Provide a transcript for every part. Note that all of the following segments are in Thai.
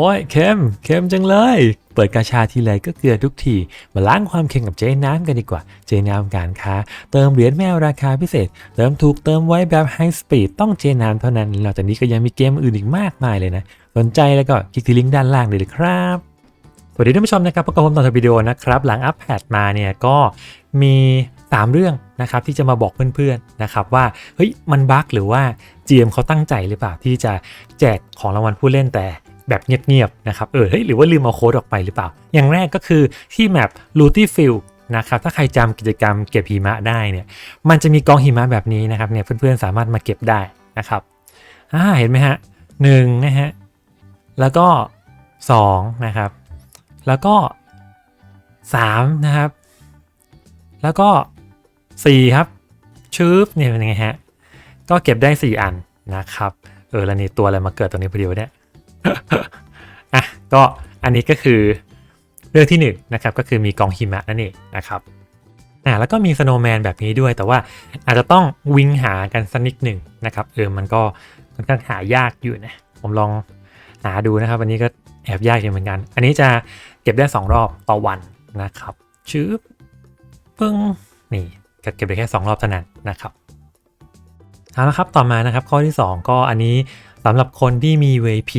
โอ้ยเค็มเค็มจังเลย เปิดกาชาทีไรก็เกลือทุกที มาล้างความเค็มกับเจ๊น้ำกันดีกว่า เจ๊น้ำการค้า เติมเหรียญแมวราคาพิเศษ เติมถูกเติมไว้แบบไฮสปีดต้องเจ๊น้ำเท่านั้น นอกจากนี้ก็ยังมีเกมอื่นอีกมากมายเลยนะ สนใจแล้วก็คลิกที่ลิงก์ด้านล่างเลยครับสวัสดีท่านผู้ชมนะครับพบกับผมตอนทวิดีโอนะครับ หลังอัปแพดมาเนี่ยก็มี 3 เรื่องนะครับที่จะมาบอกเพื่อนๆนะครับว่าเฮ้ยมันบั๊กหรือว่า GM เขาตั้งใจหรือเปล่าที่จะแจกของรางวัลผู้เล่นแต่ แบบเงียบๆนะครับเออเฮ้ยหรือว่าลืมเอาโค้ดออกไปหรือเปล่า อย่างแรกก็คือที่แมป l u t y Field นะครับถ้าใครจำกิจกรรมเก็บหิมะได้เนี่ยมันจะมีกองหิมะแบบนี้นะครับเนี่ยเพื่อนๆสามารถมาเก็บได้นะครับอ่าเห็นไหมฮะหนึ่งนะฮะแล้วก็สองนะครับแล้วก็3นะครับแล้วก็4ครับชืบเนี่ยเป็นยังไงฮะก็เก็บได้ 4 อันนะครับเออแล้วนี่ตัวอะไรมาเกิดตรงนี้พอดีวะเนี่ย อะก็อันนี้ก็คือเรื่องที่1นงนะครับก็คือมีกองหิมะนั่นเองนะครับอะแล้วก็มีสโนว์แมนแบบนี้ด้วย แต่ว่าอาจจะต้องวิ่งหากันสักนิดหนึ่งนะครับเออมันก็ค่อนข้างหายากอยู่นะผมลองหาดูนะครับอันนี้ก็แอบยากอยู่เหมือนกัน อันนี้จะเก็บได้ 2 รอบต่อวันนะครับชืบปึ้งนี่ก็เก็บได้แค่ 2 รอบเท่านั้นนะครับเอาละครับต่อมานะครับข้อที่ 2 ก็อันนี้สำหรับคนที่มี VP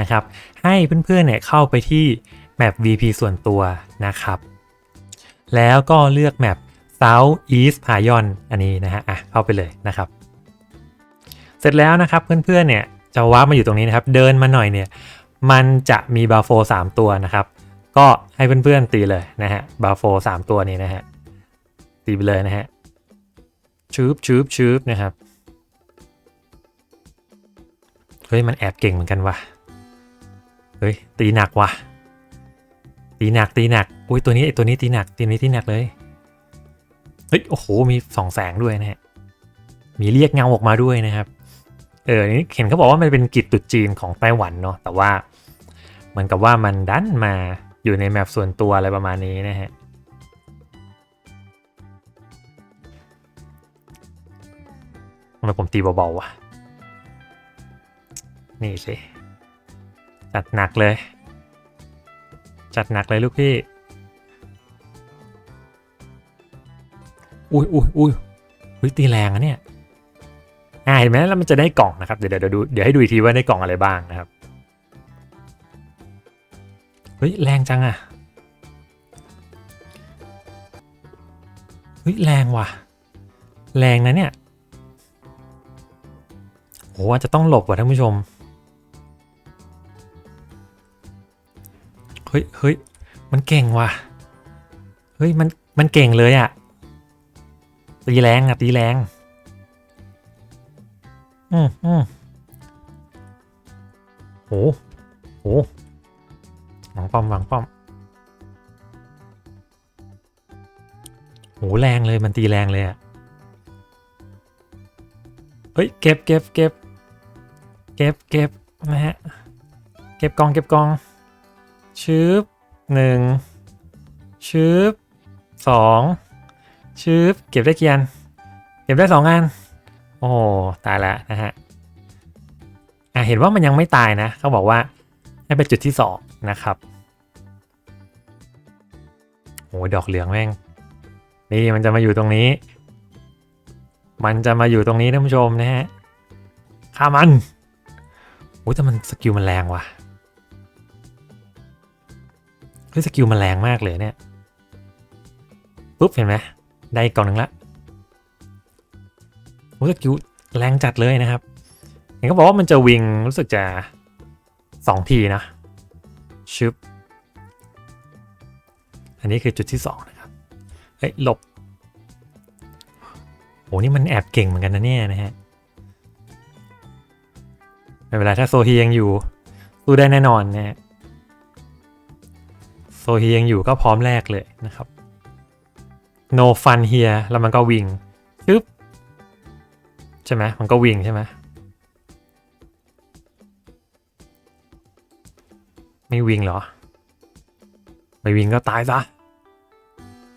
นะครับ ให้เพื่อนๆเนี่ยเข้าไปที่แมป VP ส่วนตัวนะครับ แล้วก็เลือกแมป South East p a y o n อันนี้นะฮะอะเข้าไปเลยนะครับ เสร็จแล้วนะครับเพื่อนๆเนี่ยจะว้ามาอยู่ตรงนี้นะครับ เดินมาหน่อยเนี่ย มันจะมีบาโฟ3ตัวนะครับ ก็ให้เพื่อนๆตีเลยนะฮะบาโฟ3ตัวนี้นะฮะตีไปเลยนะฮะชืบชืบชืบนะครับ ฮ้ยมันแอบเก่งเหมือนกันว่ะเฮ้ยตีหนักว่ะตีหนักตีหนักอุ้ยตัวนี้ไอตัวนี้ตีหนักตัวนี้ตีหนักเลยเฮ้ยโอ้โหมีสองแสงด้วยนะฮะมีเรียกเงาออกมาด้วยนะครับเออนี่เห็นเขาบอกว่ามันเป็นกิจตุจีนของไต้หวันเนาะแต่ว่าเหมือนกับว่ามันดันมาอยู่ในแมปส่วนตัวอะไรประมาณนี้นะฮะทำไมผมตีเบาๆวะ นี่สิ จัดหนักเลย จัดหนักเลยลูกพี่ อุ้ยอุ้ยอุ้ยอุ้ยตีแรงอะเนี่ยอ่าเห็นไหมแล้วมันจะได้กล่องนะครับ เดี๋ยวเดี๋ยวดูเดี๋ยวให้ดูอีกทีว่าได้กล่องอะไรบ้างนะครับ เฮ้ยแรงจังอะเฮ้ยแรงว่ะ แรงนะเนี่ยโหอาจจะต้องหลบว่ะท่านผู้ชม เฮ้ยเฮ้ยมันเก่งว่ะ เฮ้ยมันมันเก่งเลยอะตีแรงอะตีแรง อืมอืมโหโหหวังป้อมหวังป้อมโหแรงเลยมันตีแรงเลยอะเฮ้ยเก็บเก็บเก็บเก็บเก็บนะฮะ เก็บกองเก็บกอง ชืบหนึ่งชืบสองชืบเก็บได้กี่อัน เก็บได้สองอัน โอ้ตายแล้วนะฮะอะเห็นว่ามันยังไม่ตายนะ เขาบอกว่าให้ไปจุดที่สองนะครับโอ้ดอกเหลืองแม่ง นี่มันจะมาอยู่ตรงนี้ มันจะมาอยู่ตรงนี้ท่านผู้ชมนะฮะฆ่ามันโอ้แต่มันสกิลมันแรงว่ะ เฮ้ยสกิลมันแรงมากเลยเนี่ยปุ๊บเห็นไหมได้กล่องหนึ่งละโอ้สกิลแรงจัดเลยนะครับเห็นเขาบอกว่ามันจะวิ่งรู้สึกจะสองทีนะชึบอันนี้คือจุดที่สองนะครับเฮ้ยหลบโหนี่มันแอบเก่งเหมือนกันนะเนี่ยนะฮะไม่เป็นไรถ้าโซฮียังอยู่สู้ได้แน่นอนนะฮะ โซเฮียังอยู่ก็พร้อมแรกเลยนะครับ no fun here แล้วมันก็วิ่งชึบใช่ไหมมันก็วิ่งใช่ไหมไม่วิ่งเหรอ ไม่วิ่งก็ตายซะ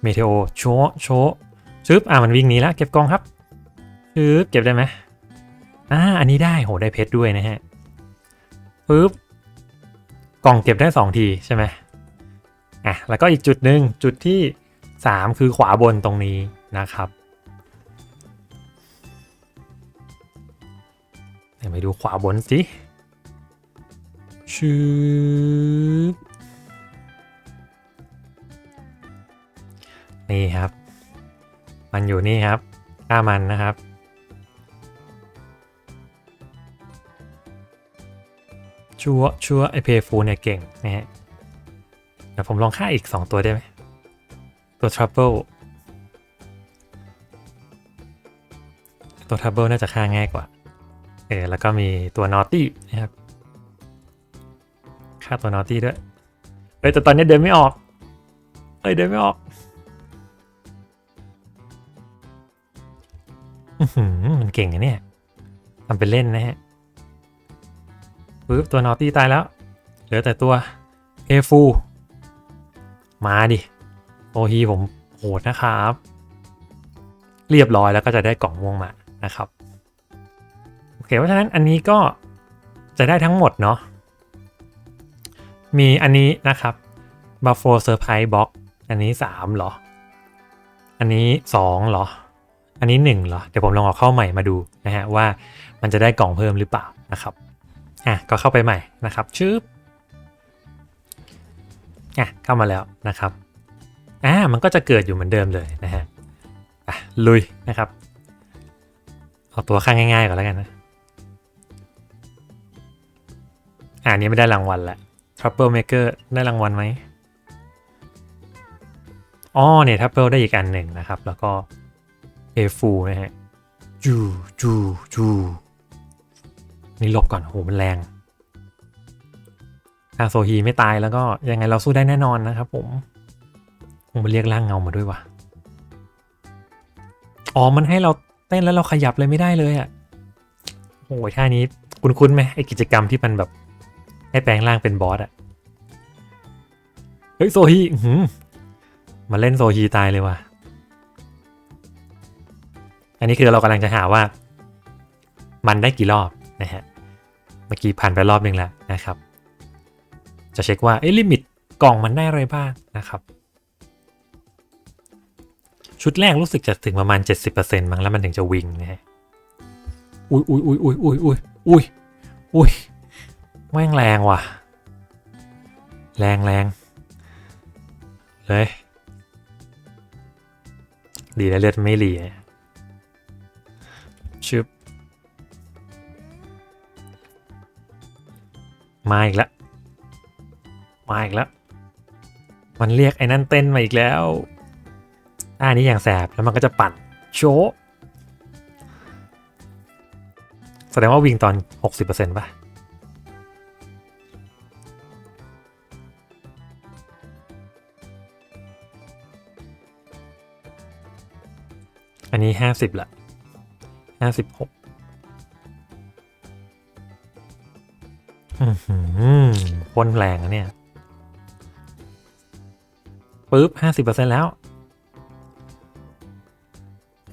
เมเทโอโชโชว์ชึบอะมันวิ่งหนีแล้วเก็บกองครับชึบเก็บได้ไหมอ่าอันนี้ได้โหได้เพชรด้วยนะฮะปึ๊บกล่องเก็บได้ 2 ทีใช่ไหม อะแล้วก็อีกจุดหนึ่งจุดที่ 3 คือขวาบนตรงนี้นะครับเดี๋ยวไปดูขวาบนสิชืบนี่ครับ มันอยู่นี่ครับค่ามันนะครับชัวชัวไอเพย์ฟูเนี่ยเก่งนะฮะ ดี๋ยวผมลองฆ่าอีก 2 ตัวได้ไหม ตัว Trouble ตัว Trouble น่าจะฆ่าง่ายกว่า เออ แล้วก็มีตัว Naughty นะครับ ฆ่าตัว Naughty ด้วยเอ้ย แต่ตอนนี้เดินไม่ออกเอ้ย เดินไม่ออกอมันเก่งอะเนี่ยทำเป็นเล่นนะฮะปึ๊บตัวนอตตี้ตายแล้ว เหลือแต่ตัวเพฟู มาดิโอฮีผมโหดนะครับ เรียบร้อยแล้วก็จะได้กล่องม่วงมานะครับโอเคเพราะฉะนั้นอันนี้ก็จะได้ทั้งหมดเนาะมีอันนี้นะครับ Buffalo Surprise Box อันนี้3เหรอ อันนี้2เหรอ อันนี้1เหรอ เดี๋ยวผมลองเอาเข้าใหม่มาดูนะฮะว่ามันจะได้กล่องเพิ่มหรือเปล่านะครับ อะก็เข้าไปใหม่นะครับชืบ อะเข้ามาแล้วนะครับอ่ามันก็จะเกิดอยู่เหมือนเดิมเลยนะฮะอะลุยนะครับเอาตัวข้างง่ายๆก่อนแล้วกันนะอ่านี้ไม่ได้รางวัลละ Trouble Maker ได้รางวัลไหมอ๋อเนี่ย Trouble ได้อีกอันหนึ่งนะครับ แล้วก็ A Fu นะฮะจูจูจูนี่หลบก่อนโหมันแรง อาโซฮีไม่ตายแล้วก็ยังไงเราสู้ได้แน่นอนนะครับผมผมมันเรียกร่างเงามาด้วยวะอ๋อมันให้เราเต้นแล้วเราขยับเลยไม่ได้เลยอะ่ะโอ้ยท่านี้คุ้นๆไหมไอกิจกรรมที่มันแบบ ให้แปลงร่างเป็นบอสอะ่ะเฮ้ยโซฮีหืมมาเล่นโซฮีตายเลยว่ะอันนี้คือเรากำลังจะหาว่า มันได้กี่รอบนะฮะเมื่อกี้ผ่านไปรอบหนึ่งแล้วนะครับ จะเช็คว่าเอ้ลิมิตกล่องมันได้อะไรบ้างนะครับ ชุดแรกรู้สึกจะถึงประมาณ 70%มั้งแล้วมันถึงจะวิ่งนะฮะอุ้ยอุ้ยอุ้ยอุ้ยอุ้ยอุ้ยอุ้ยอุ้ยแม่งแรงว่ะ แรงแรงเลยดีแล้วเลือดไม่หลีชึบมาอีกแล้ว มาอีกแล้ว มันเรียกไอ้นั่นเต้นมาอีกแล้วอ่านี้อย่างแสบแล้วมันก็จะปั่นโชว์แสดงว่าวิ่งตอน 60%ป่ะ อันนี้ 50ละ56อือหือพ่นแรงอะเนี่ย ปุ๊บห้าสิบเปอร์เซ็นแล้ว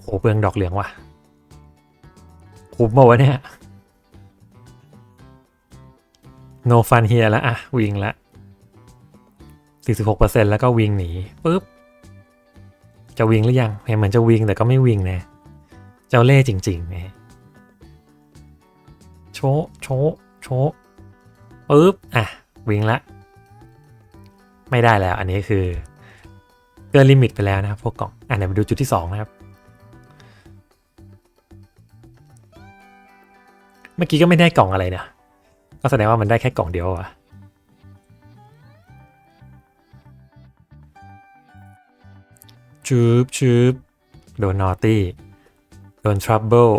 โหเปลืองดอกเหลืองว่ะ คุ้มมาวะเนี่ย no fun here แล้วอะวิ่งละ46%แล้วก็วิ่งหนีปุ๊บ จะวิ่งหรือยังเหมือนจะวิ่งแต่ก็ไม่วิ่งนะ เจ้าเล่จริงๆนะโชะโชะโชะปุ๊บ อะ วิ่งละ ไม่ได้แล้วอันนี้คือ กินลิมิตไปแล้วนะครับพวกกล่องอะเดี๋ยวมาดูจุดที่ 2 นะครับ เมื่อกี้ก็ไม่ได้กล่องอะไรนะก็แสดงว่ามันได้แค่กล่องเดียวอะชืบชืบโดนนอตี้โดนทรั b เบิล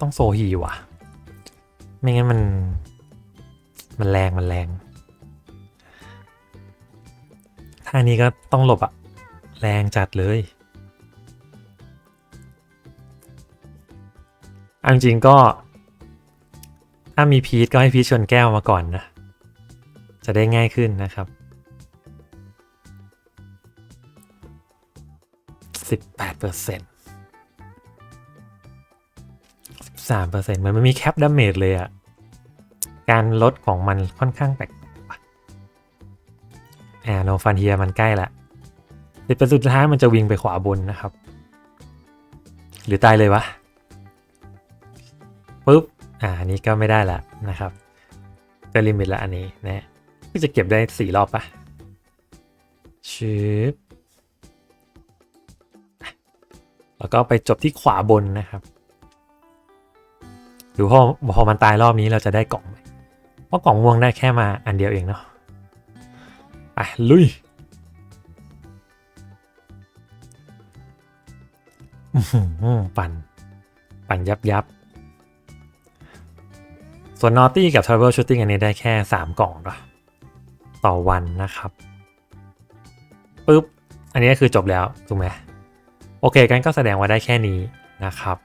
ต้องโซฮีว่ะ ไม่งั้นมัน มันแรงมันแรงท่านี้ก็ต้องหลบอะแรงจัดเลยอันจริงก็ถ้ามีพีทก็ให้พีทชนแก้วมาก่อนนะ จะได้ง่ายขึ้นนะครับ 18เปอร์เซ็นต์13 13%มันไม่มีแคปดาเมจเลยอะ การลดของมันค่อนข้างแปลกๆว่ะอ่าโนฟันเฮียมันใกล้ละเดี๋ยวเป็นสุดท้ายมันจะวิ่งไปขวาบนนะครับ หรือตายเลยวะปุ๊บอ่าอันนี้ก็ไม่ได้ละนะครับก็ลิมิตละอันนี้นะก็จะเก็บได้สี่รอบปะชิปแล้วก็ไปจบที่ขวาบนนะครับ ดูพอพอมันตายรอบนี้เราจะได้กล่องไหม เพราะกล่องม่วงได้แค่มาอันเดียวเองเนาะไปลุยปั่น ปั่นยับยับ ส่วนนอตตี้กับ Travel Shooting อันนี้ได้แค่ 3 กล่องเนาะต่อวันนะครับปุ๊บ อันนี้ก็คือจบแล้วถูกไหมโอเคกันก็แสดงว่าได้แค่นี้นะครับ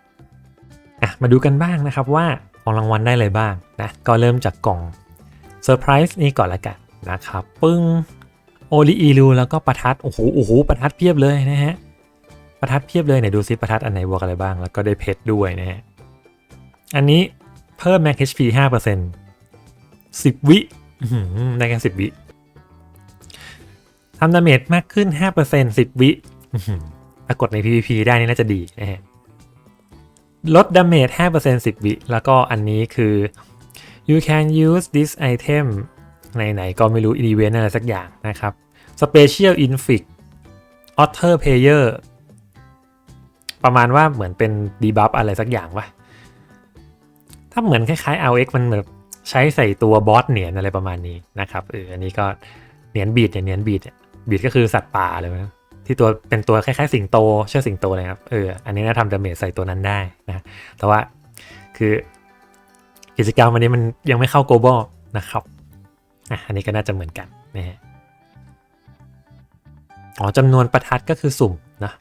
อะมาดูกันบ้างนะครับว่า ของรางวัลได้เลยบ้างนะ ก็เริ่มจากกล่องเซอร์ไพรส์นี้ก่อนละกันนะครับ ปึ้งโอลิอีลูแล้วก็ประทัด โอ้โหโอ้โหประทัดเพียบเลยนะฮะ ประทัดเพียบเลยไหนดูซิประทัดอันไหนบวกอะไรบ้าง แล้วก็ได้เพชรด้วยนะฮะ อันนี้เพิ่ม Max HP 5% 10 วิอื้อหือได้แค่10 วิทำดาเมจมากขึ้น 5% 10 วิอื้ากฏใน PVP ได้นี่น่าจะดีนะฮะ ลดดาเมจ5% 10 วิ แล้วก็อันนี้คือ you can use this item ไหนๆก็ไม่รู้ event อะไรสักอย่างนะครับ special inflict otter player ประมาณว่าเหมือนเป็น debuff อะไรสักอย่างวะถ้าเหมือนคล้ายๆ LX มันเหมือนใช้ใส่ตัวบอสเหนียนอะไรประมาณนี้นะครับเอออันนี้ก็เหนียนบีดเนี่ยเหนียนบีดบีดก็คือสัตว์ป่าเลยนะ ที่ตัวเป็นตัวคล้ายๆสิงโตเชื่อสิงโตเลยครับเอออันนี้น่าทำดาเมจใส่ตัวนั้นได้นะแต่ว่าคือกิจกรรมวันนี้มันยังไม่เข้าโกลบอลนะครับอะอันนี้ก็น่าจะเหมือนกันนะฮะอ๋อจำนวนประทัดก็คือสุ่มนะ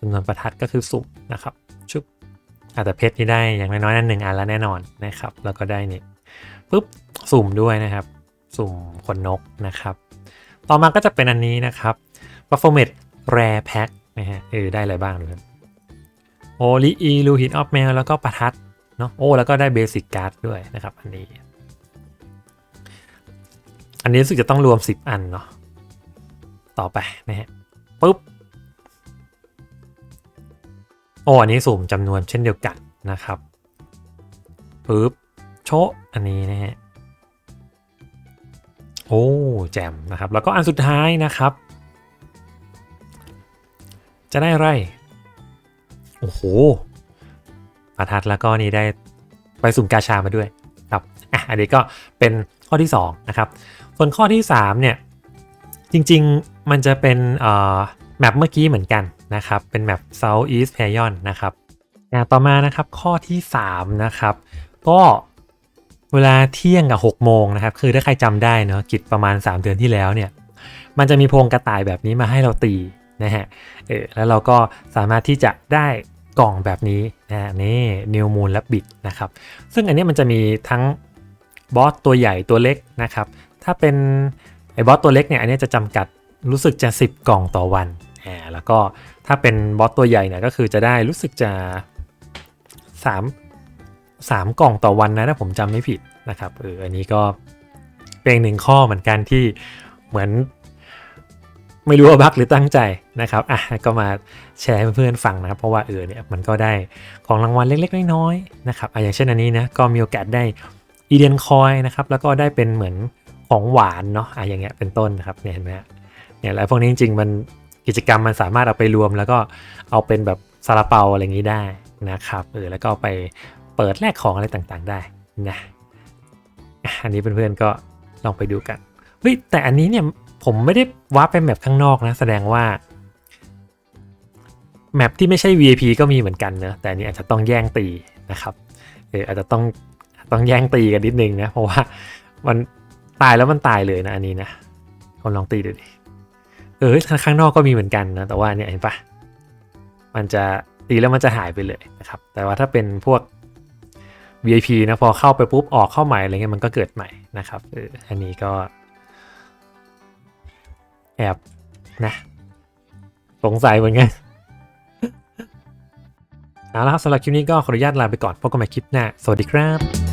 จำนวนประทัดก็คือสุ่มนะครับชุบอาจจะเพชรนี่ได้อย่างน้อยๆนั่นหนึ่งอันแล้วแน่นอนนะครับ แล้วก็ได้นี่ปุ๊บสุ่มด้วยนะครับ สุ่มขนนกนะครับ ต่อมาก็จะเป็นอันนี้นะครับ performance rare pack นะฮะเออได้อะไรบ้างดูครับโอลิอีลูหินออฟแมวแล้วก็ประทัดเนาะโอ้แล้วก็ได้เบสิกการ์ดด้วยนะครับ อันนี้ อันนี้รู้สึกจะต้องรวม 10 อันเนาะต่อไปนะฮะปุ๊บโอ้อันนี้สุ่มจำนวนเช่นเดียวกันนะครับปึ๊บโชอันนี้นะฮะโอ้แจมนะครับ แล้วก็อันสุดท้ายนะครับ จะได้อะไร โอ้โหประทัดแล้วก็นี่ได้ไปสุ่มกาชามาด้วยครับอะอันนี้ก็เป็นข้อที่2นะครับ ส่วนข้อที่3เนี่ยจริงๆมันจะเป็นเอ่อแมปเมื่อกี้เหมือนกันนะครับ เป็นแมป South East p a y o n นะครับต่อมานะครับข้อที่3นะครับก็เวลาเที่ยงกับ6โมงนะครับ คือถ้าใครจำได้เนาะกิจประมาณ 3 เดือนที่แล้วเนี่ย มันจะมีพรงกระต่ายแบบนี้มาให้เราตี นะฮะเออแล้วเราก็สามารถที่จะได้กล่องแบบนี้นะฮะนี่นิวมูลและบิดนะครับ ซึ่งอันนี้มันจะมีทั้งบอสตัวใหญ่ตัวเล็กนะครับ ถ้าเป็นไอ้บอสตัวเล็กเนี่ยอันนี้จะจำกัดรู้สึกจะ 10 กล่องต่อวันอ่าแล้วก็ถ้าเป็นบอสตัวใหญ่เนี่ยก็คือจะได้รู้สึกจะ 3 3 กล่องต่อวันนะถ้าผมจำไม่ผิดนะครับเอออันนี้ก็เป็นหนึ่งข้อเหมือนกันที่เหมือน ไม่รู้ว่าบักหรือตั้งใจนะครับอะก็มาแชร์ให้เพื่อนๆฟังนะครับ เพราะว่าเออเนี่ยมันก็ได้ของรางวัลเล็กๆ น้อยๆนะครับอะอย่างเช่นอันนี้นะก็มีโอกาสได้อีเดียนคอยนะครับแล้วก็ได้เป็นเหมือนของหวานเนาะอะอย่างเงี้ยเป็นต้นนะครับเนี่ยเห็นไหมเนี่ยแล้วพวกนี้จริงๆมันกิจกรรมมันสามารถเอาไปรวม แล้วก็เอาเป็นแบบซาลาเปาอะไรอย่างนี้ได้นะครับเออแล้วก็ไปเปิดแลกของอะไรต่างๆได้นะอะอันนี้เพื่อนๆก็ลองไปดูกันเฮ้ยแต่อันนี้เนี่ย ผมไม่ได้วาร์ปไปแมปข้างนอกนะ แสดงว่าแมปที่ไม่ใช่ VIP ก็มีเหมือนกันเนอะแต่อันนี้อาจจะต้องแย่งตีนะครับเอออาจจะต้องต้องแย่งตีกันนิดนึงนะ เพราะว่ามันตายแล้วมันตายเลยนะอันนี้นะคนลองตีดูดิเออข้างนอกก็มีเหมือนกันนะแต่ว่าเนี่ยเห็นปะมันจะตีแล้วมันจะหายไปเลยนะครับ แต่ว่าถ้าเป็นพวก VIP นะพอเข้าไปปุ๊บออกเข้าใหม่อะไรเงี้ยมันก็เกิดใหม่นะครับเอออันนี้ก็ แอบนะสงสัยเหมือนกันเอาละครับสำหรับคลิปนี้ก็ขออนุญาตลาไปก่อนพบกันใหม่คลิปหน้า สวัสดีครับ